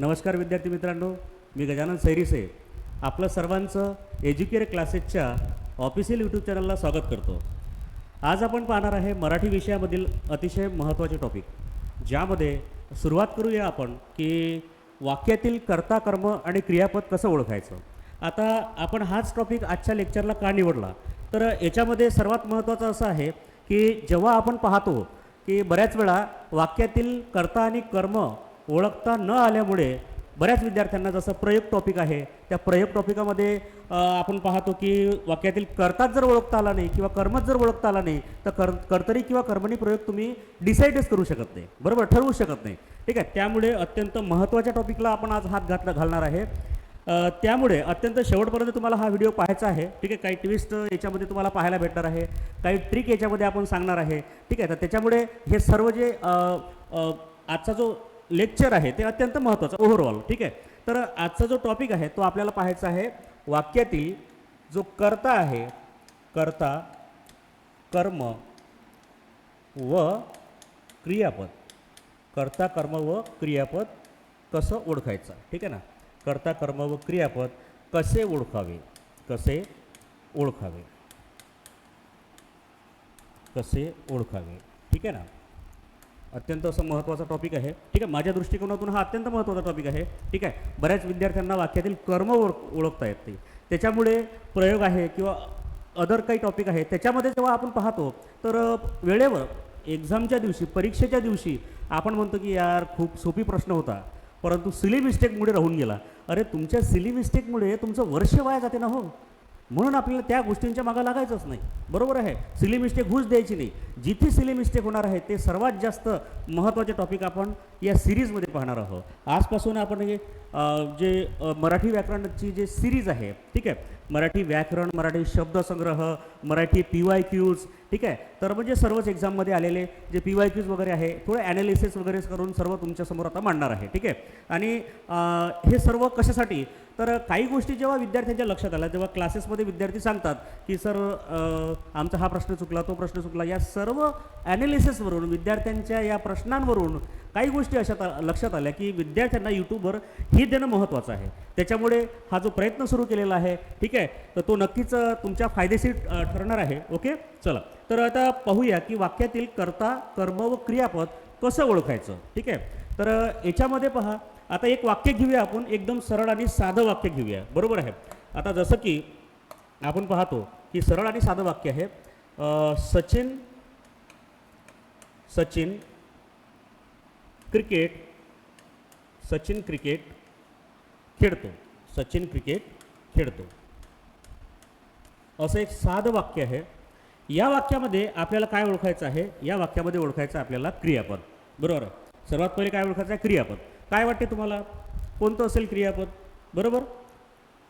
नमस्कार विद्यार्थी मित्रांनो मी गजानन सैरीसे. आपलं सर्वांचं एज्युकेअर क्लासेसच्या ऑफिशियल यूट्यूब चॅनलला स्वागत करतो. आज आपण पाहणार आहे मराठी विषयामधील अतिशय महत्त्वाचे टॉपिक ज्यामध्ये सुरुवात करूया आपण की वाक्यातील कर्ता कर्म आणि क्रियापद कसं ओळखायचं. आता आपण हाच टॉपिक आजच्या लेक्चरला का निवडला? तर याच्यामध्ये सर्वात महत्त्वाचं असं आहे की जेव्हा आपण पाहतो की बऱ्याच वेळा वाक्यातील कर्ता आणि कर्म ओळखता न आल्यामुळे बऱ्याच विद्यार्थ्यांना जसं प्रयोग टॉपिक आहे त्या प्रयोग टॉपिकामध्ये आपण पाहतो की वाक्यातील कर्ताच जर ओळखता आला नाही किंवा कर्मच जर ओळखता आला नाही तर कर कर्तरी किंवा कर्मणी प्रयोग तुम्ही डिसाईडच करू शकत नाही. बरोबर? ठरवू शकत नाही. ठीक आहे? त्यामुळे अत्यंत महत्त्वाच्या टॉपिकला आपण आज हात घातला घालणार आहे. त्यामुळे अत्यंत शेवटपर्यंत तुम्हाला हा व्हिडिओ पाहायचा आहे. ठीक आहे? काही ट्विस्ट याच्यामध्ये तुम्हाला पाहायला भेटणार आहे. काही ट्रिक याच्यामध्ये आपण सांगणार आहे. ठीक आहे? तर त्याच्यामुळे हे सर्व जे आजचा जो लेक्चर आहे ते अत्यंत महत्त्वाचं ओव्हरऑल ठीक आहे? तर आजचा जो टॉपिक आहे तो आपल्याला पाहायचा आहे वाक्यातील जो कर्ता आहे कर्ता कर्म व क्रियापद. कर्ता कर्म व क्रियापद कसं ओळखायचं? ठीक आहे ना? कर्ता कर्म व क्रियापद कसे ओळखावे? कसे ओळखावे? कसे ओळखावे? ठीक आहे ना? अत्यंत असं महत्त्वाचा टॉपिक आहे. ठीक आहे माझ्या दृष्टिकोनातून हा अत्यंत महत्त्वाचा टॉपिक आहे. ठीक आहे बऱ्याच विद्यार्थ्यांना वाक्यातील कर्म ओळख ओळखता येत नाही. त्याच्यामुळे प्रयोग आहे किंवा अदर काही टॉपिक आहे त्याच्यामध्ये जेव्हा आपण पाहतो तर वेळेवर एक्झामच्या दिवशी परीक्षेच्या दिवशी आपण म्हणतो की यार खूप सोपी प्रश्न होता. परंतु सिली मिस्टेकमुळे राहून गेला. अरे तुमच्या सिली मिस्टेकमुळे तुमचं वर्ष वाया जाते ना हो? म्हणून आपल्याला त्या गोष्टींच्या मागं लागायचंच नाही. बरोबर आहे? सिली मिस्टेक घुस द्यायची नाही. जिथे सिली मिस्टेक होणार आहे ते सर्वात जास्त महत्त्वाचे टॉपिक आपण या सिरीजमध्ये पाहणार आहोत. आजपासून आपण हे जे मराठी व्याकरणाची जे सिरीज आहे ठीक आहे? मराठी व्याकरण मराठी शब्दसंग्रह मराठी पी वाय क्यूज ठीक आहे? तर म्हणजे सर्वच एक्झाममध्ये आलेले जे पी वाय क्यूज वगैरे आहे थोडं ॲनालिसिस वगैरे करून सर्व तुमच्यासमोर आता मांडणार आहे ठीक आहे? आणि हे सर्व कशासाठी? तर काही गोष्टी जेव्हा विद्यार्थ्यांच्या लक्षात आल्या तेव्हा क्लासेसमध्ये विद्यार्थी सांगतात की सर आमचा हा प्रश्न चुकला तो प्रश्न चुकला. या सर्व ॲनालिसिसवरून विद्यार्थ्यांच्या या प्रश्नांवरून काही गोष्टी अशा लक्षात आल्या की विद्यार्थ्यांना यूट्यूबवर हे देणं महत्त्वाचं आहे. त्याच्यामुळे हा जो प्रयत्न सुरू केलेला आहे ठीक आहे? तर तो नक्कीच तुमच्या फायदेशीर ठरणार आहे ओके? चला. तर आता पाहूया की वाक्यातील कर्ता कर्म व क्रियापद कसं ओळखायचं ठीक आहे? तर याच्यामध्ये पहा आता एक वाक्य घेऊया आपण एकदम सरळ आणि साधं वाक्य घेऊया. बरोबर आहे? आता जसं की आपण पाहतो की सरळ आणि साधं वाक्य आहे. सचिन सचिन क्रिकेट सचिन क्रिकेट खेळतो. सचिन क्रिकेट खेळतो. असं एक साधं वाक्य आहे. या वाक्यामध्ये आपल्याला काय ओळखायचं आहे? या वाक्यामध्ये ओळखायचं आपल्याला क्रियापद. बरोबर सर्वात पहिले काय ओळखायचं आहे? क्रियापद. काय वाटते तुम्हाला? कोणतं असेल क्रियापद? बरोबर?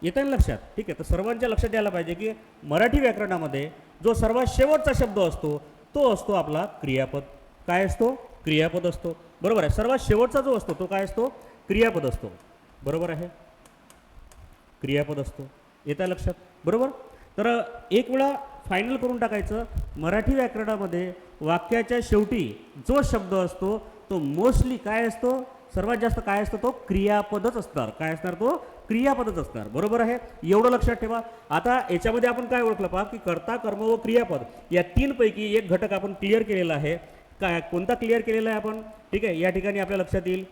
येतं ना लक्षात? ठीक आहे. तर सर्वांच्या लक्षात द्यायला पाहिजे की मराठी व्याकरणामध्ये जो सर्वात शेवटचा शब्द असतो तो असतो आपला क्रियापद. काय असतो? क्रियापद असतो. बरोबर आहे. सर्वात शेवटचा जो असतो तो काय असतो? क्रियापद असतो. बरोबर आहे? क्रियापद असतो. येतं लक्षात? बरोबर? तर एक वेळा फायनल करून टाकायचं. मराठी व्याकरणामध्ये वाक्याच्या शेवटी जो शब्द असतो तो मोस्टली काय असतो? सर्वात जास्त काय असतो? तो क्रियापदच असणार. काय असणार तो? क्रियापदच असणार. बरोबर आहे? एवढं लक्षात ठेवा. आता याच्यामध्ये आपण काय ओळखलं पहा की कर्ता कर्म व क्रियापद या तीनपैकी एक घटक आपण क्लिअर केलेला आहे. काय कोणता क्लिअर केलेला आहे आपण? ठीक आहे या ठिकाणी आपल्या लक्षात येईल.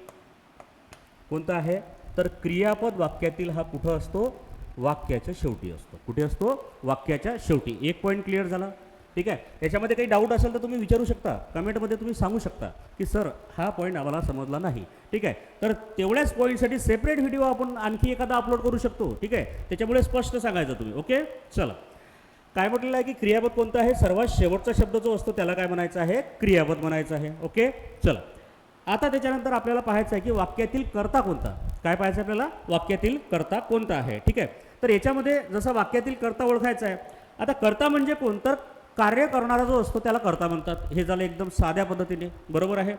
कोणता आहे? तर क्रियापद वाक्यातील हा कुठं असतो? वाक्याच्या शेवटी असतो. कुठे असतो? वाक्याच्या शेवटी. एक पॉईंट क्लिअर झाला. ठीक आहे? याच्यामध्ये काही डाऊट असेल तर तुम्ही विचारू शकता. कमेंटमध्ये तुम्ही सांगू शकता की सर हा पॉईंट आम्हाला समजला नाही. ठीक आहे? तर तेवढ्याच पॉईंटसाठी सेपरेट व्हिडिओ आपण आणखी एखादा अपलोड करू शकतो. ठीक आहे? त्याच्यामुळे स्पष्ट सांगायचं तुम्ही. ओके चला. काय म्हटलेलं आहे की क्रियापद कोणतं आहे? सर्वात शेवटचा शब्द जो असतो त्याला काय म्हणायचं आहे? क्रियापद म्हणायचं आहे. ओके चला. आता त्याच्यानंतर आपल्याला पाहायचं आहे की वाक्यातील कर्ता कोणता? काय पाहायचं आहे आपल्याला? वाक्यातील कर्ता कोणता आहे? ठीक आहे? तर याच्यामध्ये जसं वाक्यातील कर्ता ओळखायचा आहे आता कर्ता म्हणजे कोण तर कार्य करणारा जो असतो त्याला कर्ता म्हणतात. हे झालं एकदम साध्या पद्धतीने. बरोबर आहे?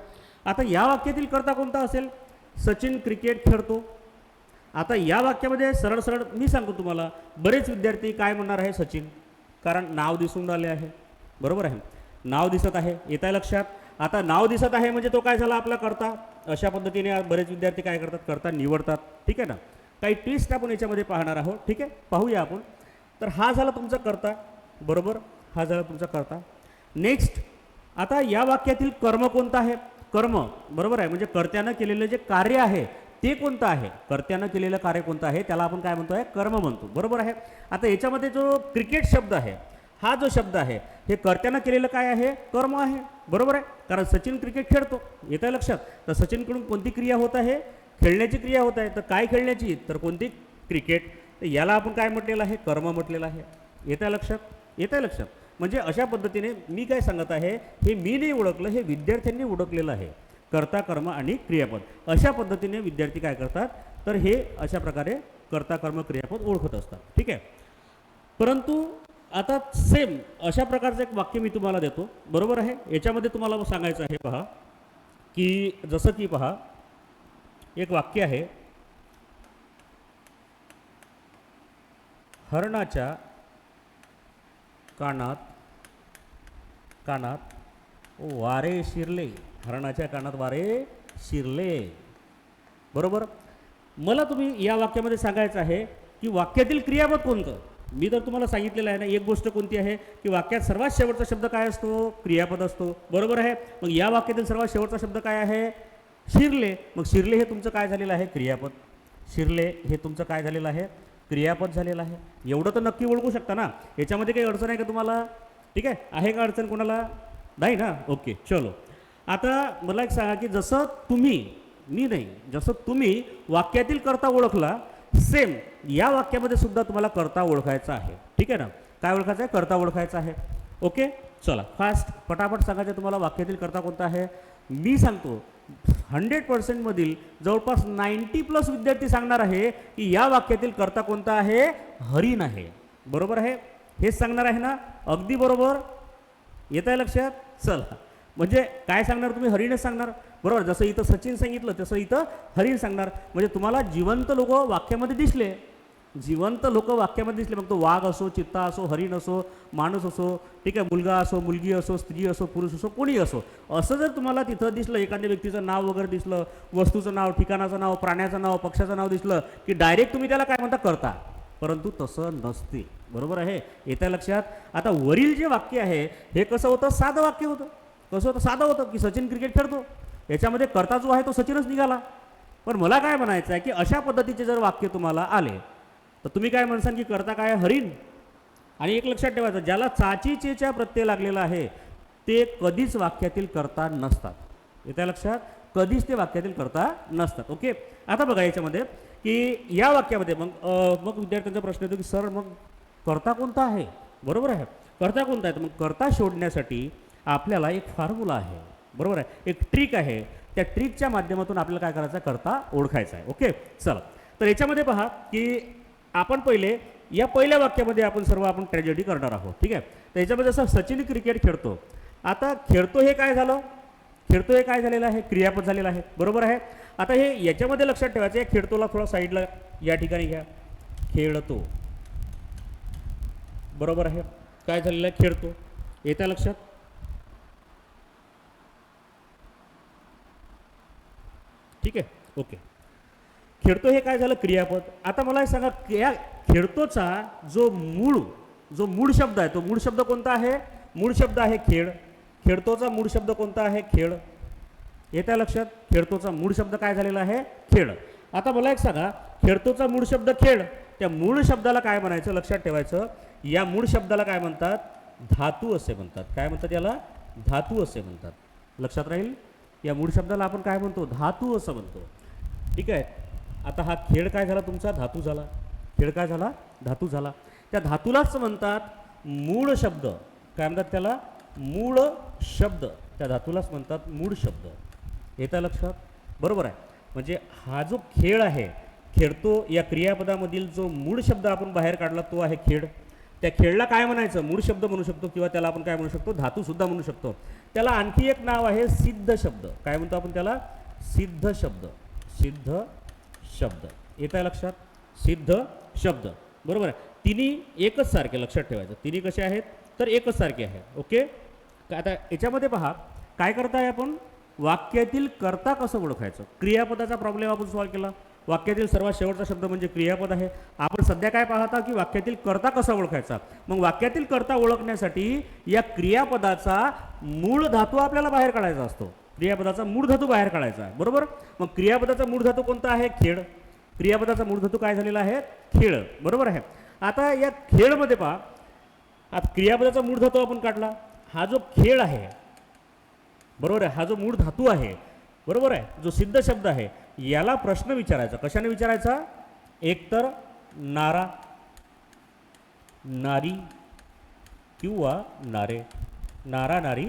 आता या वाक्यातील कर्ता कोणता असेल? सचिन क्रिकेट खेळतो. आता या वाक्यामध्ये सरळ सरळ मी सांगतो तुम्हाला बरेच विद्यार्थी काय म्हणणार आहे सचिन? कारण नाव दिसून राहिले आहे. बरोबर आहे? नाव दिसत आहे. येत आहे लक्षात? आता नाव दिसत आहे म्हणजे तो काय झाला? आपला करता. अशा पद्धतीने बरेच विद्यार्थी काय करतात? करता निवडतात. ठीक आहे ना? काही ट्विस्ट आपण याच्यामध्ये पाहणार आहोत. ठीक आहे? पाहूया आपण. तर हा झाला तुमचा करता. बरोबर? हा झाला तुमचा करता. नेक्स्ट आता या वाक्यातील कर्म कोणतं आहे? कर्म. बरोबर आहे? म्हणजे कर्त्यानं केलेलं जे कार्य आहे ते कोणतं आहे? कर्त्यानं केलेलं कार्य कोणतं आहे? त्याला आपण काय म्हणतो आहे कर्म म्हणतो. बरोबर आहे? आता याच्यामध्ये जो क्रिकेट शब्द आहे हा जो शब्द आहे हे कर्त्यानं केलेलं काय आहे? कर्म आहे. बरोबर आहे? कारण सचिन क्रिकेट खेळतो. येत आहे लक्षात? तर सचिनकडून कोणती क्रिया होत आहे? खेळण्याची क्रिया होत आहे. तर काय खेळण्याची? तर कोणती? क्रिकेट. तर याला आपण काय म्हटलेलं आहे? कर्म म्हटलेलं आहे. येत आहे लक्षात? येत आहे लक्षात. म्हणजे अशा पद्धतीने मी काय सांगत आहे हे मी नाही ओळखलं हे विद्यार्थ्यांनी ओळखलेलं आहे. कर्ता कर्म आणि क्रियापद. अशा पद्धतीने विद्यार्थी काय करतात? तर हे अशा प्रकारे कर्ता कर्म क्रियापद ओळखत असतात. ठीक आहे? परंतु आता सेम अशा प्रकारचं एक वाक्य मी तुम्हाला देतो. बरोबर आहे? याच्यामध्ये तुम्हाला सांगायचं आहे पहा की जसं की पहा एक वाक्य आहे. हरणाच्या कानात कानात वारे शिरले. हरणाच्या कानात वारे शिरले. बरोबर? मला तुम्ही या वाक्यामध्ये सांगायचं आहे की वाक्यातील क्रियापद कोणतं? मी तर तुम्हाला सांगितलेलं आहे ना एक गोष्ट कोणती आहे की वाक्यात सर्वात शेवटचा शब्द काय असतो? क्रियापद असतो. बरोबर आहे? मग या वाक्यातील सर्वात शेवटचा शब्द काय आहे? शिरले. मग शिरले हे तुमचं काय झालेलं आहे? क्रियापद. शिरले हे तुमचं काय झालेलं आहे? क्रियापद झालेलं आहे. एवढं तर नक्की ओळखू शकता ना? याच्यामध्ये काही अडचण आहे का तुम्हाला? ठीक आहे? आहे का अडचण कोणाला? नाही ना? ओके. चलो. आता मला एक सांगा की जसं तुम्ही मी नाही जसं तुम्ही वाक्यातील करता ओळखला सेम या वाक्यामध्ये सुद्धा तुम्हाला करता ओळखायचा आहे. ठीक आहे ना? काय ओळखायचं आहे? करता ओळखायचा आहे. ओके चला फास्ट पटापट सांगायचं तुम्हाला वाक्यातील करता कोणता आहे. मी सांगतो हंड्रेड पर्सेंटमधील जवळपास नाईन्टी प्लस विद्यार्थी सांगणार आहे की या वाक्यातील करता कोणता आहे? हरिण आहे बरोबर आहे? हेच सांगणार आहे ना? अगदी बरोबर? येत आहे लक्षात? चला. म्हणजे काय सांगणार तुम्ही? हरिणच सांगणार. बरोबर? जसं इथं सचिन सांगितलं तसं इथं हरिण सांगणार. म्हणजे तुम्हाला जिवंत लोक वाक्यामध्ये दिसले. जिवंत लोक वाक्यामध्ये दिसले. मग तो वाघ असो चित्ता असो हरिण असो माणूस असो ठीक आहे मुलगा असो मुलगी असो स्त्री असो पुरुष असो कोणी असो. असं जर तुम्हाला तिथं दिसलं एखाद्या व्यक्तीचं नाव वगैरे दिसलं वस्तूचं नाव ठिकाणाचं नाव प्राण्याचं नाव पक्षाचं नाव दिसलं की डायरेक्ट तुम्ही त्याला काय म्हणता? करता. परंतु तसं नसते. बरोबर आहे? येत्या लक्षात? आता वरील जे वाक्य आहे हे कसं होतं? साधं वाक्य होतं. कसं होतं साधं होतं की सचिन क्रिकेट खेळतो. याच्यामध्ये करता जो आहे तो सचिनच निघाला. पण मला काय म्हणायचं आहे की अशा पद्धतीचे जर वाक्य तुम्हाला आले तर तुम्ही काय म्हणसाल की करता काय हरिण. आणि एक लक्षात ठेवायचं ज्याला चाचीचेच्या प्रत्यय लागलेला आहे ते कधीच वाक्यातील करता नसतात. येत्या लक्षात? कधीच ते वाक्यातील करता नसतात. ओके? आता बघा याच्यामध्ये की या वाक्यामध्ये मग मग विद्यार्थ्यांचा प्रश्न येतो की सर मग करता कोणता आहे? बरोबर आहे. करता कोणता आहे? तर मग करता शोधण्यासाठी आपल्याला एक फॉर्म्युला आहे. बरोबर आहे? एक ट्रिक आहे. त्या ट्रिकच्या माध्यमातून आपल्याला काय करायचं? करता ओळखायचा आहे. ओके चला. तर याच्यामध्ये पहा की आपण पहिले या पहिल्या वाक्यामध्ये आपण सर्व आपण ट्रॅजेडी करणार आहोत. ठीक आहे? तर याच्यामध्ये जसं सचिन क्रिकेट खेळतो. आता खेळतो हे काय झालं? खेळतो हे काय झालेलं आहे? क्रियापद झालेलं आहे. बरोबर आहे? आता हे याच्यामध्ये लक्षात ठेवायचं आहे. खेळतोला थोडा साईडला या ठिकाणी घ्या. खेळतो. बरोबर आहे? काय झालेलं आहे? खेळतो. येत्या लक्षात? ठीक आहे? ओके. खेळतो हे काय झालं? क्रियापद. आता मला एक सांगा या खेळतोचा जो मूळ जो मूळ शब्द आहे तो मूळ शब्द कोणता आहे? मूळ शब्द आहे खेळ. खेळतोचा मूळ शब्द कोणता आहे? खेळ. येत्या लक्षात? खेळतोचा मूळ शब्द काय झालेला आहे? खेळ. आता मला एक सांगा खेळतोचा मूळ शब्द खेळ. त्या मूळ शब्दाला काय म्हणायचं? लक्षात ठेवायचं. या मूळ शब्दाला काय म्हणतात? धातू असे म्हणतात. काय म्हणतात याला? धातू असे म्हणतात. लक्षात राहील? या मूळ शब्दाला आपण काय म्हणतो? धातू असं म्हणतो. ठीक आहे? आता हा खेळ काय झाला तुमचा? धातू झाला. खेळ काय झाला? धातू झाला. त्या धातूलाच म्हणतात मूळ शब्द. काय म्हणतात त्याला? मूळ शब्द. त्या धातूलाच म्हणतात मूळ शब्द. येतं लक्षात? बरोबर आहे. म्हणजे हा जो खेळ आहे खेळतो या क्रियापदामधील जो मूळ शब्द आपण बाहेर काढला तो आहे खेळ. त्या खेळला काय म्हणायचं? मूळ शब्द म्हणू शकतो किंवा त्याला आपण काय म्हणू शकतो? धातूसुद्धा म्हणू शकतो. त्याला आणखी एक नाव आहे सिद्ध शब्द. काय म्हणतो आपण त्याला? सिद्ध शब्द. सिद्ध शब्द. येत आहे लक्षात? सिद्ध शब्द. बरोबर आहे. तिन्ही एकच सारखे लक्षात ठेवायचं. तिन्ही कसे आहेत? तर एकच सारखे आहे ओके? आता याच्यामध्ये पहा. काय करताय आपण? वाक्यातील कर्ता कसं ओळखायचं? क्रियापदाचा प्रॉब्लेम आपण सॉल्व्ह केला. वाक्यातील सर्वात शेवटचा शब्द म्हणजे क्रियापद आहे. आपण सध्या काय पाहता की वाक्यातील कर्ता कसा ओळखायचा? मग वाक्यातील कर्ता ओळखण्यासाठी या क्रियापदाचा मूळ धातू आपल्याला बाहेर काढायचा असतो. क्रियापदाचा मूळ धातू बाहेर काढायचा आहे. बरोबर? मग क्रियापदाचा मूळ धातू कोणता आहे? खेळ. क्रियापदाचा मूळ धातू काय झालेला आहे? खेळ. बरोबर आहे? आता या खेळमध्ये पहा. आता क्रियापदाचा मूळ धातू आपण काढला. हा जो खेळ आहे बरोबर आहे? हा जो मूळ धातू आहे बरोबर आहे? जो सिद्ध शब्द आहे याला प्रश्न विचारायचा. कशाने विचारायचा? एकतर नारा नारी किंवा नारे. नारा नारी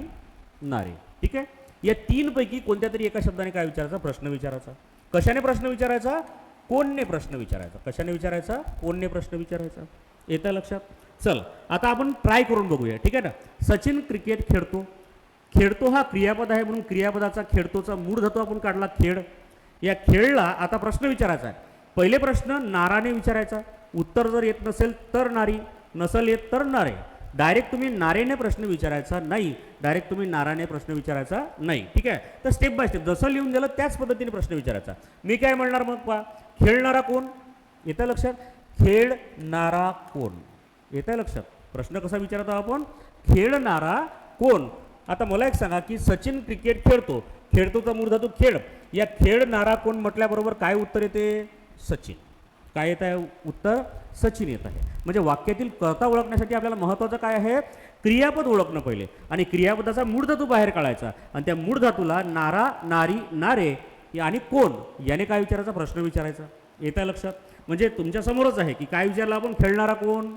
नारे. ठीक आहे? या तीनपैकी कोणत्या तरी एका शब्दाने काय विचारायचा? प्रश्न विचारायचा. कशाने प्रश्न विचारायचा? कोणने प्रश्न विचारायचा? कशाने विचारायचा? कोणने प्रश्न विचारायचा? येतं लक्षात? चल आता आपण ट्राय करून बघूया. ठीक आहे ना? सचिन क्रिकेट खेळतो. खेळतो हा क्रियापद आहे म्हणून क्रियापदाचा खेळतोचा मूळ धातू आपण काढला खेळ. या खेळला आता प्रश्न विचारायचा आहे. पहिले प्रश्न नाराने विचारायचा. उत्तर जर येत नसेल तर नारी नसेल येत तर नारे. डायरेक्ट तुम्ही नारेने प्रश्न विचारायचा नाही. डायरेक्ट तुम्ही नाराने प्रश्न विचारायचा नाही. ठीक आहे? तर स्टेप बाय स्टेप जसं लिहून दिलं त्याच पद्धतीने प्रश्न विचारायचा. मी काय म्हणणार मग पहा? खेळणारा कोण? येतं लक्षात? खेळणारा कोण? येतं लक्षात? प्रश्न कसा विचारतो आपण? खेळणारा कोण? आता मला एक सांगा की सचिन क्रिकेट खेळतो. खेळतोचा मूळ धातू खेळ. या खेळणारा कोण म्हटल्याबरोबर काय उत्तर येते? सचिन. काय येत आहे उत्तर? सचिन येत आहे. म्हणजे वाक्यातील कर्ता ओळखण्यासाठी आपल्याला महत्त्वाचं काय आहे? क्रियापद ओळखणं पहिले. आणि क्रियापदाचा मूळ धातू बाहेर काढायचा. आणि त्या मूळ धातूला नारा नारी नारे या- आणि कोण याने काय विचारायचा? प्रश्न विचारायचा. येत आहे लक्षात? म्हणजे तुमच्यासमोरच आहे की काय विचारलं आपण? खेळणारा कोण?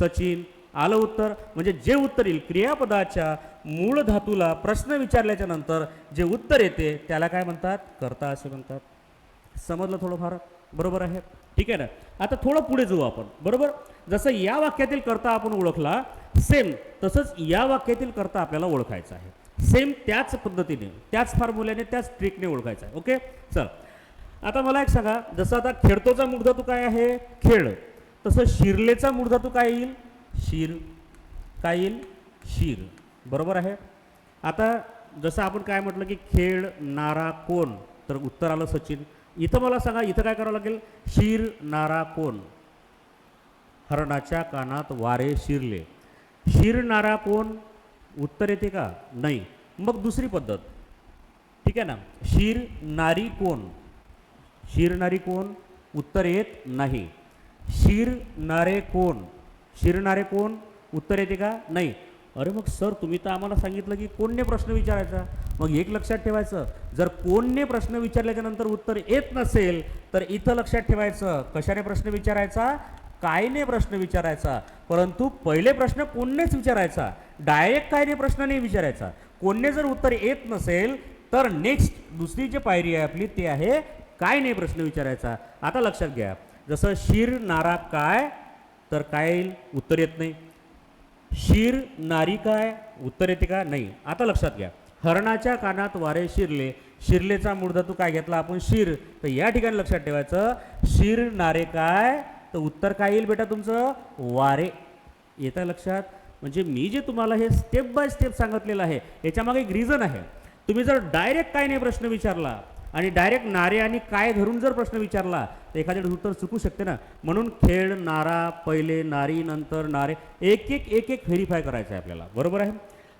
सचिन. आलं उत्तर. म्हणजे जे उत्तर येईल क्रियापदाच्या मूळ धातूला प्रश्न विचारल्याच्या नंतर जे उत्तर येते त्याला काय म्हणतात? कर्ता असे म्हणतात. समजलं थोडंफार? बरोबर आहे? ठीक आहे ना? आता थोडं पुढे जाऊ आपण. बरोबर? जसं या वाक्यातील कर्ता आपण ओळखला सेम तसंच या वाक्यातील कर्ता आपल्याला ओळखायचं आहे. सेम त्याच पद्धतीने त्याच फॉर्म्युल्याने त्याच ट्रिकने ओळखायचं आहे. ओके चल. आता मला एक सांगा. जसं आता खेळतोचा मूळधातू काय आहे? खेळ. तसं शिरलेचा मूळधातू काय येईल? शिर काय येईल? शीर. बरोबर आहे? आता जसं आपण काय म्हटलं की खेळ नारा कोण? तर उत्तर आलं सचिन. इथं मला सांगा इथं काय करावं लागेल? शीर नारा कोण? हरणाच्या कानात वारे शिरले. शिरणारा कोण? उत्तर येते का? नाही. मग दुसरी पद्धत. ठीक आहे ना? शिर नारी कोण? शिरणारी कोण? उत्तर येत नाही. शिरणारे कोण? शिरणारे कोण? उत्तर येते का? नाही. अरे मग सर तुम्ही तर आम्हाला सांगितलं की कोणने प्रश्न विचारायचा? मग एक लक्षात ठेवायचं. जर कोणने प्रश्न विचारल्याच्या नंतर उत्तर येत नसेल तर इथं लक्षात ठेवायचं. कशाने प्रश्न विचारायचा? कायने प्रश्न विचारायचा? परंतु पहिले प्रश्न कोणनेच विचारायचा? डायरेक्ट कायने प्रश्न नाही विचारायचा. कोणने जर उत्तर येत नसेल तर नेक्स्ट दुसरी जी पायरी आहे आपली ती आहे काय नाही प्रश्न विचारायचा? आता लक्षात घ्या. जसं शिर नारा काय? तर काय येईल? उत्तर येत नाही. शिर नारी काय? उत्तर येते का? नाही. आता लक्षात घ्या. हरणाच्या कानात वारे शिरले. शिरलेचा मूळधातू काय घेतला? आपण शिर. तर या ठिकाणी लक्षात ठेवायचं. शिर नारे काय? तर उत्तर काय येईल बेटा तुमचं? वारे. येतं लक्षात? म्हणजे मी जे तुम्हाला हे स्टेप बाय स्टेप सांगितलेलं आहे याच्यामागे एक रिझन आहे. तुम्ही जर डायरेक्ट काय नाही प्रश्न विचारला आणि डायरेक्ट नारे आणि काय धरून जर प्रश्न विचारला तर एखाद्या उत्तर चुकू शकते ना. म्हणून खेळ नारा पहिले नारी नंतर नारे एक एक एक एक व्हेरीफाय करायचं आहे आपल्याला. बरोबर आहे?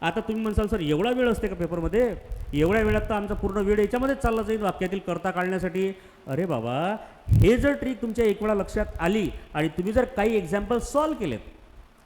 आता तुम्ही म्हणसाल सर एवढा वेळ असते का पेपरमध्ये एवढ्या वेळात तर आमचा पूर्ण वेळ याच्यामध्येच चालला जाईल वाक्यातील करता काढण्यासाठी. अरे बाबा हे जर ट्रिक तुमच्या एक वेळा लक्षात आली आणि तुम्ही जर काही एक्झाम्पल सॉल्व केलेत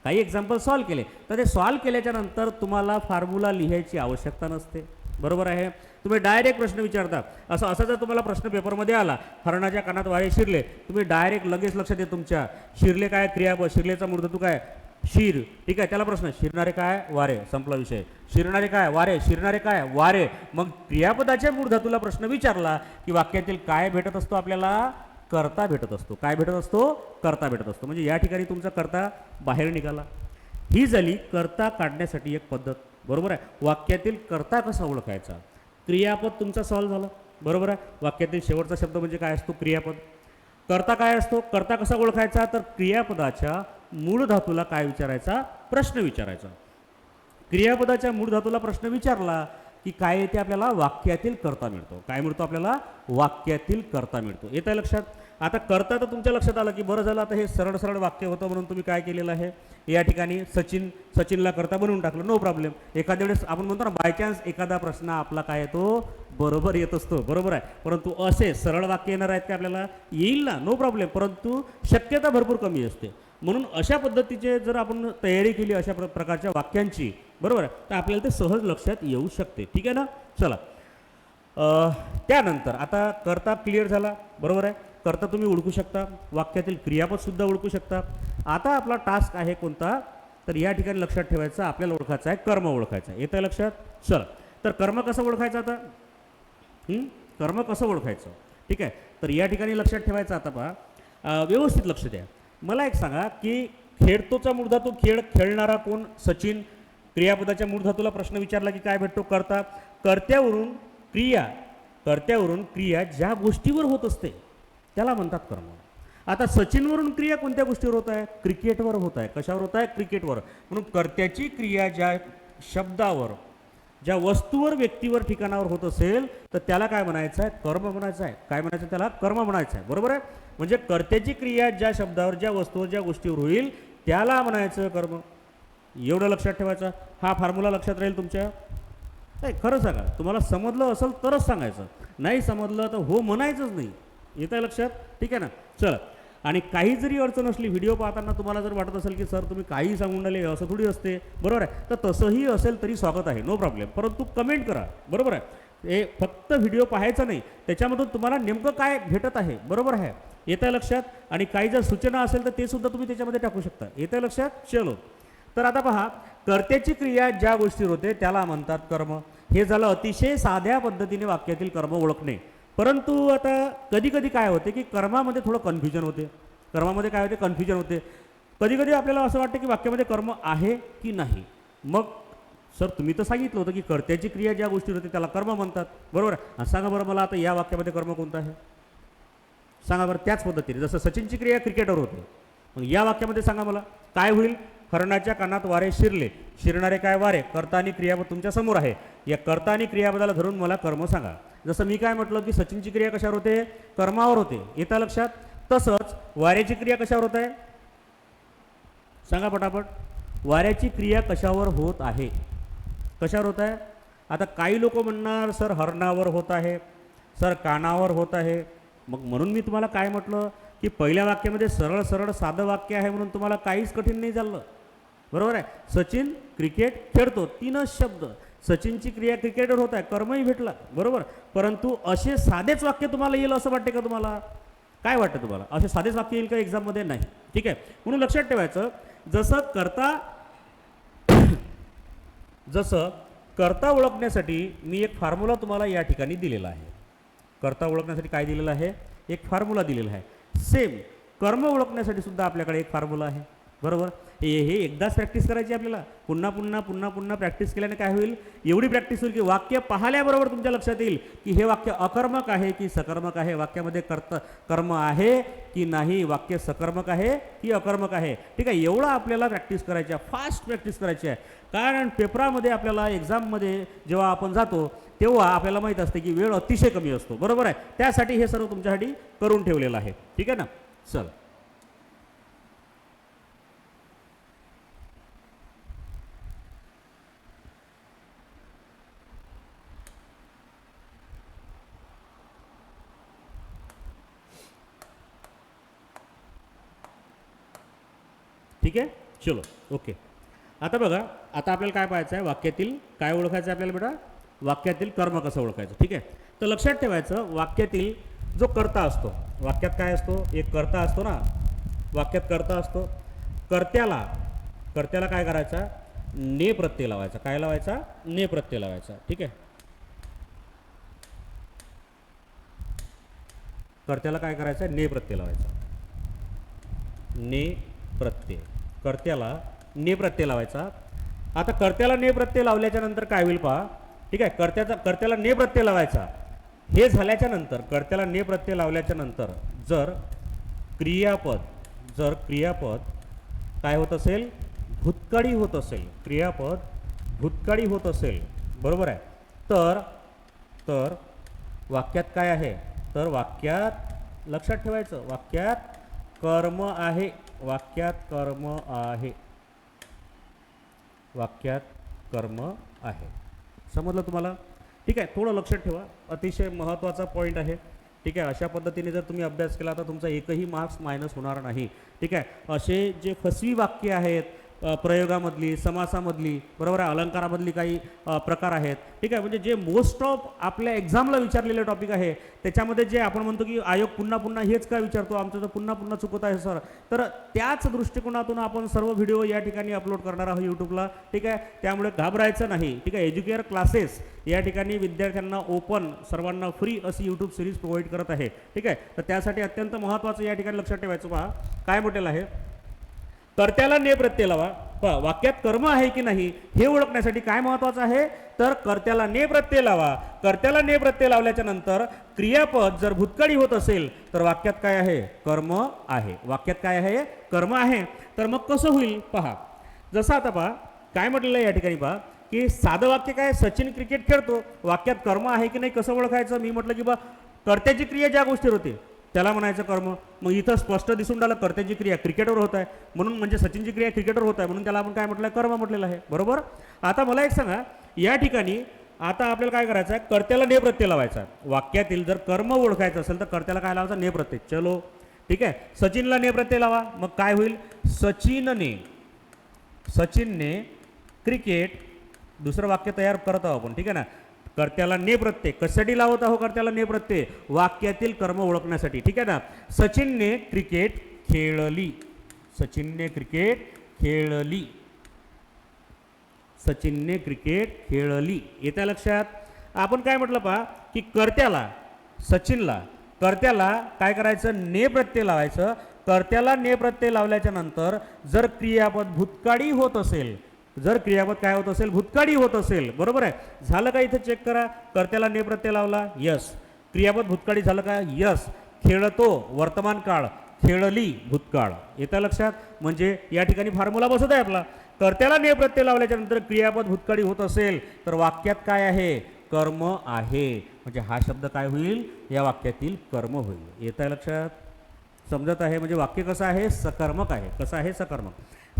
काही एक्झाम्पल सॉल्व केले तर ते सॉल्व केल्याच्यानंतर तुम्हाला फार्मुला लिहायची आवश्यकता नसते. बरोबर आहे? तुम्ही डायरेक्ट प्रश्न विचारता. असं असं जर तुम्हाला प्रश्न पेपरमध्ये आला हरणाच्या कानात वारे शिरले तुम्ही डायरेक्ट लगेच लक्षात येत तुमच्या. शिरले काय क्रियापद शिरलेचा मूर्धतू काय? शिर. ठीक आहे त्याला प्रश्न शिरणारे काय? वारे. संपला विषय. शिरणारे काय? वारे. शिरणारे काय? वारे. मग क्रियापदाच्या मूर्धातूला प्रश्न विचारला की वाक्यातील काय भेटत असतो आपल्याला? करता भेटत असतो. काय भेटत असतो? करता भेटत असतो. म्हणजे या ठिकाणी तुमचा करता बाहेर निघाला. ही झाली करता काढण्यासाठी एक पद्धत. बरोबर आहे? वाक्यातील करता कसा ओळखायचा? क्रियापद तुमचा सॉल्व झाला. बरोबर आहे? वाक्यातील शेवटचा शब्द म्हणजे काय असतो? क्रियापद. करता काय असतो? करता कसा ओळखायचा? तर क्रियापदाच्या मूळ धातूला काय विचारायचा? प्रश्न विचारायचा. क्रियापदाच्या मूळ धातूला प्रश्न विचारला की काय येते आपल्याला? वाक्यातील करता मिळतो. काय मिळतो आपल्याला? वाक्यातील करता मिळतो. येत आहे लक्षात? आता करता तर तुमच्या लक्षात आलं की बरं झालं आता हे सरळ सरळ वाक्य होतं म्हणून तुम्ही काय केलेलं आहे? या ठिकाणी सचिन सचिनला करता बनवून टाकलं नो प्रॉब्लेम एखाद्या वेळेस आपण म्हणतो ना बाय चान्स एखादा प्रश्न आपला काय येतो? बरोबर येत असतो बरोबर आहे. परंतु असे सरळ वाक्य येणार आहेत का आपल्याला? येईल ना नो प्रॉब्लेम परंतु शक्यता भरपूर कमी असते. म्हणून अशा पद्धतीचे जर आपण तयारी केली अशा प्र प्रकारच्या वाक्यांची बरोबर आहे? तर आपल्याला ते सहज लक्षात येऊ शकते. ठीक आहे ना? चला. त्यानंतर आता करता क्लिअर झाला बरोबर आहे? कर्ता तुम्ही ओळखू शकता वाक्यातील क्रियापदसुद्धा ओळखू शकता. आता आपला टास्क आहे कोणता? तर या ठिकाणी लक्षात ठेवायचं आपल्याला ओळखायचं आहे कर्म ओळखायचं. आहे येतं आहे लक्षात? चल. तर कर्म कसं ओळखायचं आता? कर्म कसं ओळखायचं? ठीक आहे. तर या ठिकाणी लक्षात ठेवायचं आता पहा. व्यवस्थित लक्ष द्या. मला एक सांगा की खेळतोचा मूर्धातू खेळ खेळणारा कोण? सचिन. क्रियापदाच्या मूर्धातूला प्रश्न विचारला की काय भेटतो? करता. कर्त्यावरून क्रिया कर्त्यावरून क्रिया ज्या गोष्टीवर होत असते त्याला म्हणतात कर्म. आता सचिनवरून क्रिया कोणत्या गोष्टीवर होत आहे? क्रिकेटवर होत आहे. कशावर होत आहे? क्रिकेटवर. म्हणून कर्त्याची क्रिया ज्या शब्दावर ज्या वस्तूवर व्यक्तीवर ठिकाणावर होत असेल तर त्याला काय म्हणायचं आहे? कर्म म्हणायचं आहे. काय म्हणायचं? आहे त्याला कर्म म्हणायचं आहे. बरोबर आहे? म्हणजे कर्त्याची क्रिया ज्या शब्दावर ज्या वस्तूवर ज्या गोष्टीवर होईल त्याला म्हणायचं कर्म. एवढं लक्षात ठेवायचं. हा फॉर्म्युला लक्षात राहील तुमच्या? नाही खरं सांगा. तुम्हाला समजलं असेल तरच सांगायचं. नाही समजलं तर हो म्हणायचंच नाही. येत आहे लक्षात? ठीक आहे ना? चला. आणि काही जरी अडचण असली व्हिडिओ पाहताना तुम्हाला जर वाटत असेल की सर तुम्ही काही सांगून राहिले असं थोडी असते. बरोबर आहे? तर तसंही असेल तरी स्वागत आहे. नो प्रॉब्लेम परंतु कमेंट करा. बरोबर आहे? हे फक्त व्हिडिओ पाहायचा नाही. त्याच्यामधून तुम्हाला नेमकं काय भेटत आहे? बरोबर आहे? येत आहे लक्षात? आणि काही जर सूचना असेल तर ते सुद्धा तुम्ही त्याच्यामध्ये टाकू शकता. येत आहे लक्षात? चलो. तर आता पहा. कर्त्याची क्रिया ज्या गोष्टीवर होते त्याला म्हणतात कर्म. हे झालं अतिशय साध्या पद्धतीने वाक्यातील कर्म ओळखणे. परंतु आता कधी कधी काय होते की कर्मामध्ये थोडं कन्फ्युजन होते. कर्मामध्ये काय होते? कन्फ्युजन होते. कधी कधी आपल्याला असं वाटतं की वाक्यामध्ये कर्म आहे की नाही? मग सर तुम्ही तर सांगितलं होतं की कर्त्याची क्रिया ज्या गोष्टीवर होते त्याला कर्म म्हणतात. बरोबर? आहे? सांगा बरं मला आता या वाक्यामध्ये कर्म कोणतं आहे? सांगा बरं त्याच पद्धतीने. जसं सचिनची क्रिया क्रिकेटर होते. मग या वाक्यामध्ये सांगा मला काय होईल? हरणाच्या कानात वारे शिरले. शिरणारे काय वारे? कर्ता आणि क्रियापद तुमच्यासमोर आहे. या कर्ता आणि क्रियापदाला धरून मला कर्म सांगा. जसं मी काय म्हटलं की सचिनची क्रिया कशावर होते? कर्मावर होते. येता लक्षात? तसंच वाऱ्याची क्रिया कशावर होत आहे? सांगा पटापट. वाऱ्याची क्रिया कशावर होत आहे? कशावर होत आहे? आता काही लोक म्हणणार सर हरणावर होत आहे. सर कानावर होत आहे. मग म्हणून मी तुम्हाला काय म्हटलं? की पहिल्या वाक्यामध्ये सरळ सरळ साधं वाक्य आहे म्हणून तुम्हाला काहीच कठीण नाही झालं. बरोबर आहे? सचिन क्रिकेट खेळतो. तीनच शब्द. सचिनची क्रिया क्रिकेटर होत आहे कर्मही भेटला बरोबर. परंतु असे साधेच वाक्य तुम्हाला येईल असं वाटते का तुम्हाला? काय वाटतं तुम्हाला? असे साधेच वाक्य येईल का एक्झाममध्ये नाही. ठीक आहे. म्हणून लक्षात ठेवायचं जसं करता जसं कर्ता ओळखण्यासाठी मी एक फॉर्म्युला तुम्हाला या ठिकाणी दिलेला आहे. कर्ता ओळखण्यासाठी काय दिलेलं आहे? एक फॉर्म्युला दिलेला आहे. सेम कर्म ओळखण्यासाठी सुद्धा आपल्याकडे एक फॉर्म्युला आहे. बरोबर? हे हे एकदाच प्रॅक्टिस करायची आपल्याला. पुन्हा पुन्हा पुन्हा पुन्हा प्रॅक्टिस केल्याने काय होईल? एवढी प्रॅक्टिस होईल की वाक्य पाहिल्याबरोबर तुमच्या लक्षात येईल की हे वाक्य अकर्मक आहे की सकर्मक आहे? वाक्यामध्ये कर्त कर्म आहे की नाही? वाक्य सकर्मक आहे की अकर्मक आहे? ठीक आहे एवढं आपल्याला प्रॅक्टिस करायची आहे. फास्ट प्रॅक्टिस करायची आहे. कारण पेपरामध्ये आपल्याला एक्झाममध्ये जेव्हा आपण जातो तेव्हा आपल्याला माहीत असते की वेळ अतिशय कमी असतो. बरोबर आहे? त्यासाठी हे सर्व तुमच्यासाठी करून ठेवलेलं आहे. ठीक आहे ना? चल. ठीक आहे? चलो ओके आता बघा आता आपल्याला काय पाहायचं आहे? वाक्यातील काय ओळखायचं आहे आपल्याला बेटा? वाक्यातील कर्म कसं ओळखायचं? ठीक आहे? तर लक्षात ठेवायचं वाक्यातील जो कर्ता असतो वाक्यात काय असतो? एक कर्ता असतो ना? वाक्यात कर्ता असतो. कर्त्याला कर्त्याला काय करायचा? ने प्रत्यय लावायचा. काय लावायचा? ने प्रत्यय लावायचा. ठीक आहे? कर्त्याला काय करायचं? ने प्रत्यय लावायचा. ने प्रत्यय. कर्त्याला ने प्रत्यय लावायचा. आता कर्त्याला ने प्रत्यय लावल्याच्या नंतर काय होईल पहा. ठीक आहे कर्त्याचा कर्त्याला ने प्रत्यय लावायचा. हे झाल्याच्यानंतर कर्त्याला ने प्रत्यय लावल्याच्या नंतर जर क्रियापद जर क्रियापद काय होत असेल? भूतकाळी होत असेल. क्रियापद भूतकाळी होत असेल. बरोबर आहे. तर तर वाक्यात काय आहे? तर वाक्यात लक्षात ठेवायचं. वाक्यात कर्म आहे. वाक्यात कर्म आहे. वाक्यात कर्म आहे. समजलं तुम्हाला? ठीक आहे थोडं लक्षात ठेवा. अतिशय महत्त्वाचा पॉईंट आहे. ठीक आहे अशा पद्धतीने जर तुम्ही अभ्यास केला तर तुमचा एकही मार्क्स मायनस होणार नाही. ठीक आहे असे जे फसवी वाक्य आहेत प्रयोगामधली समासामधली बरोबर आहे? अलंकारामधली काही प्रकार आहेत. ठीक आहे? म्हणजे जे मोस्ट ऑफ आपल्या एक्झामला विचारलेले टॉपिक आहे त्याच्यामध्ये जे आपण म्हणतो की आयोग पुन्हा पुन्हा हेच का विचारतो? आमचं तर पुन्हा पुन्हा चुकत आहे सर तर त्याच दृष्टिकोनातून आपण सर्व व्हिडिओ या ठिकाणी अपलोड करणार आहोत यूट्यूबला ठीक आहे? त्यामुळे घाबरायचं नाही. ठीक आहे? एज्युकेअर क्लासेस या ठिकाणी विद्यार्थ्यांना ओपन सर्वांना फ्री अशी यूट्यूब सिरीज प्रोव्हाइड करत आहे. ठीक आहे? तर त्यासाठी अत्यंत महत्त्वाचं या ठिकाणी लक्षात ठेवायचं पहा. काय म्हटलेलं आहे? कर्त्याला ने प्रत्यय लावा. वाक्यात कर्म आहे की नाही हे ओळखण्यासाठी काय महत्वाचं आहे? तर कर्त्याला ने प्रत्यय लावा. कर्त्याला ने प्रत्यय लावल्याच्या नंतर क्रियापद जर भूतकाळी होत असेल तर वाक्यात काय आहे? कर्म आहे. वाक्यात काय आहे? कर्म आहे. तर मग कसं होईल? पहा. जसं आता पहा काय म्हटलेलं आहे या ठिकाणी पहा की साधं वाक्य काय? सचिन क्रिकेट खेळतो. वाक्यात कर्म आहे की नाही कसं ओळखायचं? मी म्हटलं की बा कर्त्याची क्रिया ज्या गोष्टीवर होते त्याला म्हणायचं कर्म. मग इथं स्पष्ट दिसून राहिलं कर्त्याची क्रिया क्रिकेटवर होत आहे. म्हणून म्हणजे सचिनची क्रिया क्रिकेटवर होत आहे. म्हणून त्याला आपण काय म्हटलं? आहे कर्म म्हटलेलं आहे. बरोबर? आता मला एक सांगा या ठिकाणी आता आपल्याला काय करायचं आहे? कर्त्याला नेप्रत्यय लावायचा वाक्यातील जर कर्म ओळखायचं असेल तर कर्त्याला काय लावायचं? नेप्रत्यय. चलो. ठीक आहे? सचिनला नेप्रत्यय लावा. मग काय होईल? सचिनने सचिनने क्रिकेट दुसरं वाक्य तयार करत आहोत आपण. ठीक आहे ना? कर्त्याला ने प्रत्यय कशासाठी लावत आहो कर्त्याला ने प्रत्यय वाक्यातील कर्म ओळखण्यासाठी. ठीक आहे ना? सचिनने क्रिकेट खेळली. सचिनने क्रिकेट खेळली. सचिनने क्रिकेट खेळली. येत्या लक्षात? आपण काय म्हटलं पहा? की कर्त्याला सचिनला कर्त्याला काय करायचं? ने प्रत्यय लावायचं. कर्त्याला ने प्रत्यय लावल्याच्या नंतर जर क्रियापद भूतकाळी होत असेल जर क्रियापद काय होत असेल भूतकाळी होत असेल बरोबर आहे? झालं का इथं चेक करा? कर्त्याला नेप्रत्यय लावला? यस क्रियापद भूतकाळी झालं का? यस खेळतो वर्तमान काळ. खेळली भूतकाळ. येत्या लक्षात? म्हणजे या ठिकाणी फॉर्म्युला बसत आहे आपला. कर्त्याला नेप्रत्यय लावल्याच्यानंतर लावल्याच्या नंतर क्रियापद भूतकाळी होत असेल तर वाक्यात काय आहे? कर्म आहे. म्हणजे हा शब्द काय होईल? या वाक्यातील कर्म होईल. येत आहे लक्षात? समजत आहे? म्हणजे वाक्य कसं आहे? सकर्मक आहे. कसं आहे? सकर्मक.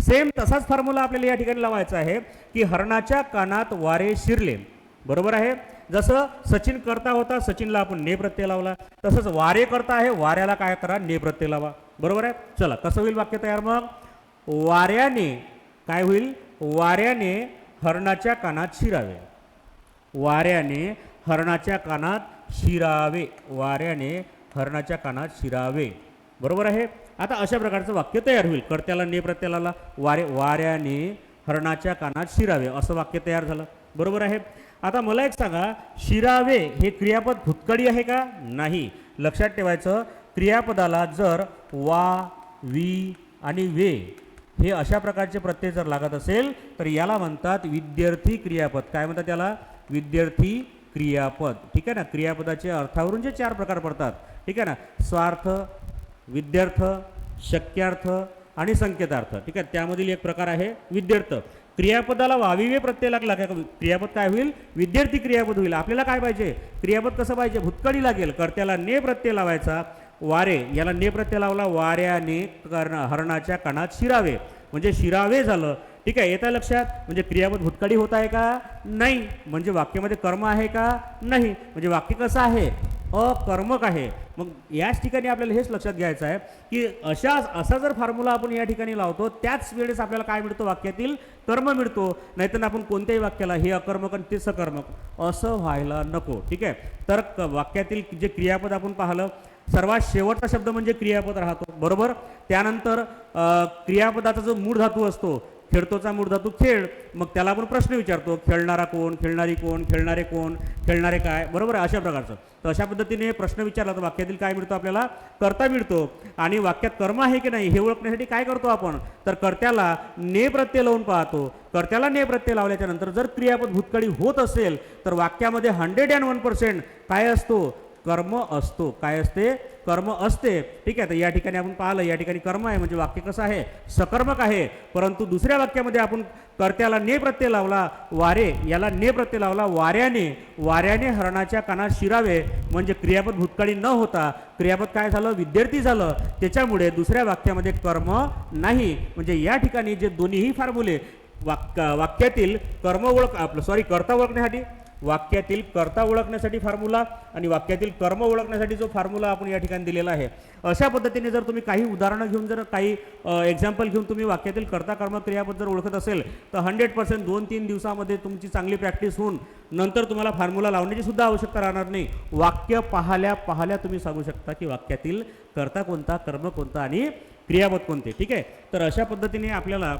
सेम तसाच फॉर्म्युला आपल्याला या ठिकाणी लावायचा आहे की हरणाच्या कानात वारे शिरले. बरोबर आहे? जसं सचिन करता होता सचिनला आपण ने प्रत्यय लावला. तसंच वारे करता आहे वाऱ्याला काय करा? ने प्रत्यय लावा. बरोबर आहे? चला कसं होईल वाक्य तयार मग? वाऱ्याने काय होईल? वाऱ्याने हरणाच्या कानात शिरावे. वाऱ्याने हरणाच्या कानात शिरावे. वाऱ्याने हरणाच्या कानात शिरावे. बरोबर आहे? आता अशा प्रकारचं वाक्य तयार होईल. कर्त्याला ने प्रत्ययाला वारे वाऱ्याने हरणाच्या कानात शिरावे असं वाक्य तयार झालं. बरोबर आहे? आता मला एक सांगा शिरावे हे क्रियापद भूतकाळी आहे का? नाही. लक्षात ठेवायचं क्रियापदाला जर वा वी आणि वे हे अशा प्रकारचे प्रत्यय जर लागत असेल तर याला म्हणतात विद्यार्थी क्रियापद. काय म्हणतात त्याला? विद्यार्थी क्रियापद. ठीक आहे ना? क्रियापदाचे अर्थावरून जे चार प्रकार पडतात. ठीक आहे ना? स्वार्थ विद्यार्थ शक्यार्थ आणि संकेतार्थ. ठीक आहे त्यामधील एक प्रकार आहे विद्यार्थ. क्रियापदाला वाविवे प्रत्यय लागला का क्रियापद काय होईल? विद्यार्थी क्रियापद होईल. आपल्याला काय पाहिजे? क्रियापद कसं पाहिजे? भूतकाळी लागेल कर्त्याला ने प्रत्यय लावायचा. वारे याला ने प्रत्यय लावला वाऱ्याने कर्ण हरणाच्या कानात शिरावे. म्हणजे शिरावे झालं. ठीक आहे येतं लक्षात? म्हणजे क्रियापद भूतकाळी होत आहे का? नाही. म्हणजे वाक्यामध्ये कर्म आहे का? नाही. म्हणजे वाक्य कसं आहे? अकर्मक आहे. मग याच ठिकाणी आपल्याला हेच लक्षात घ्यायचं आहे की अशा असा जर फॉर्म्युला आपण या ठिकाणी लावतो त्याच वेळेस आपल्याला काय मिळतो वाक्यातील? कर्म मिळतो. नाहीतर आपण कोणत्याही वाक्याला हे अकर्मक आणि ते सकर्मक असं व्हायला नको. ठीक आहे? तर क- वाक्यातील जे क्रियापद आपण पाहिलं सर्वात शेवटचा शब्द म्हणजे क्रियापद राहतो. बरोबर? त्यानंतर क्रियापदाचा जो मूळ धातू असतो खेळतोचा मूळ धातू खेळ. मग त्याला आपण प्रश्न विचारतो खेळणारा कोण खेळणारी कोण खेळणारे कोण खेळणारे काय? बरोबर आहे? अशा प्रकारचं. तर अशा पद्धतीने प्रश्न विचारला तर वाक्यातील काय मिळतो आपल्याला? कर्ता मिळतो. आणि वाक्यात कर्म आहे की नाही हे ओळखण्यासाठी काय करतो आपण? तर कर्त्याला ने प्रत्यय लावून पाहतो. कर्त्याला ने प्रत्यय लावल्याच्या नंतर जर क्रियापद भूतकाळी होत असेल तर वाक्यामध्ये हंड्रेड अँड वन पर्सेंट काय असतो? कर्म असतो. काय असते? कर्म असते. ठीक आहे तर या ठिकाणी आपण पाहिलं या ठिकाणी कर्म आहे म्हणजे वाक्य कसं आहे? सकर्मक आहे. परंतु दुसऱ्या वाक्यामध्ये आपण कर्त्याला ने प्रत्यय लावला वारे याला ने प्रत्यय लावला वाऱ्याने वाऱ्याने हरणाच्या कानात शिरावे म्हणजे क्रियापद भूतकाळी न होता क्रियापद काय झालं? विद्यार्थी झालं. त्याच्यामुळे दुसऱ्या वाक्यामध्ये कर्म नाही. म्हणजे या ठिकाणी जे दोन्हीही फॉर्म्युले वाक्य वाक्यातील कर्म ओळख आपलं सॉरी कर्ता ओळखण्यासाठी वाक्यातील कर्ता ओळखण्यासाठी फॉर्म्युला आणि वाक्यातील कर्म ओळखण्यासाठी जो फॉर्म्युला आपण या ठिकाणी दिलेला आहे. अशा पद्धतीने जर तुम्ही काही उदाहरणं घेऊन जर काही एक्झाम्पल घेऊन तुम्ही वाक्यातील कर्ता कर्मक्रियापद जर ओळखत असेल तर हंड्रेड पर्सेंट दोन तीन दिवसामध्ये तुमची चांगली प्रॅक्टिस होऊन नंतर तुम्हाला फॉर्म्युला लावण्याची सुद्धा आवश्यकता राहणार नाही. वाक्य पाहल्या पाहल्या तुम्ही सांगू शकता की वाक्यातील कर्ता कोणता कर्म कोणता आणि क्रियापद कोणते. ठीक आहे? तर अशा पद्धतीने आपल्याला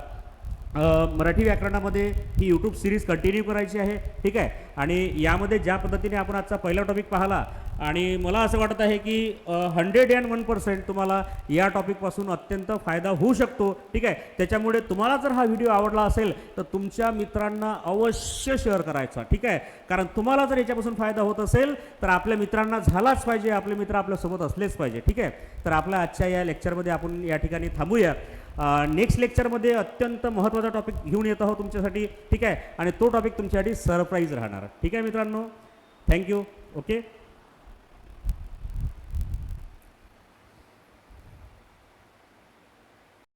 मराठी व्याकरणामध्ये ही यूट्यूब सिरीज कंटिन्यू करायची आहे. ठीक आहे? आणि यामध्ये ज्या पद्धतीने आपण आजचा पहिला टॉपिक पाहिला आणि मला असं वाटत आहे की हंड्रेड अँड वन पर्सेंट तुम्हाला या टॉपिकपासून अत्यंत फायदा होऊ शकतो. ठीक आहे? त्याच्यामुळे तुम्हाला जर हा व्हिडिओ आवडला असेल तर तुमच्या मित्रांना अवश्य शेअर करायचा. ठीक आहे? कारण तुम्हाला जर याच्यापासून फायदा होत असेल तर आपल्या मित्रांना झालाच पाहिजे. आपले मित्र आपल्यासोबत असलेच पाहिजे. ठीक आहे? तर आपल्या आजच्या या लेक्चरमध्ये आपण या ठिकाणी थांबूया. नेक्स्ट लेक्चरमध्ये अत्यंत महत्त्वाचा टॉपिक घेऊन येत आहोत तुमच्यासाठी. ठीक आहे? आणि तो टॉपिक तुमच्यासाठी सरप्राईज राहणार. ठीक आहे मित्रांनो? Thank you okay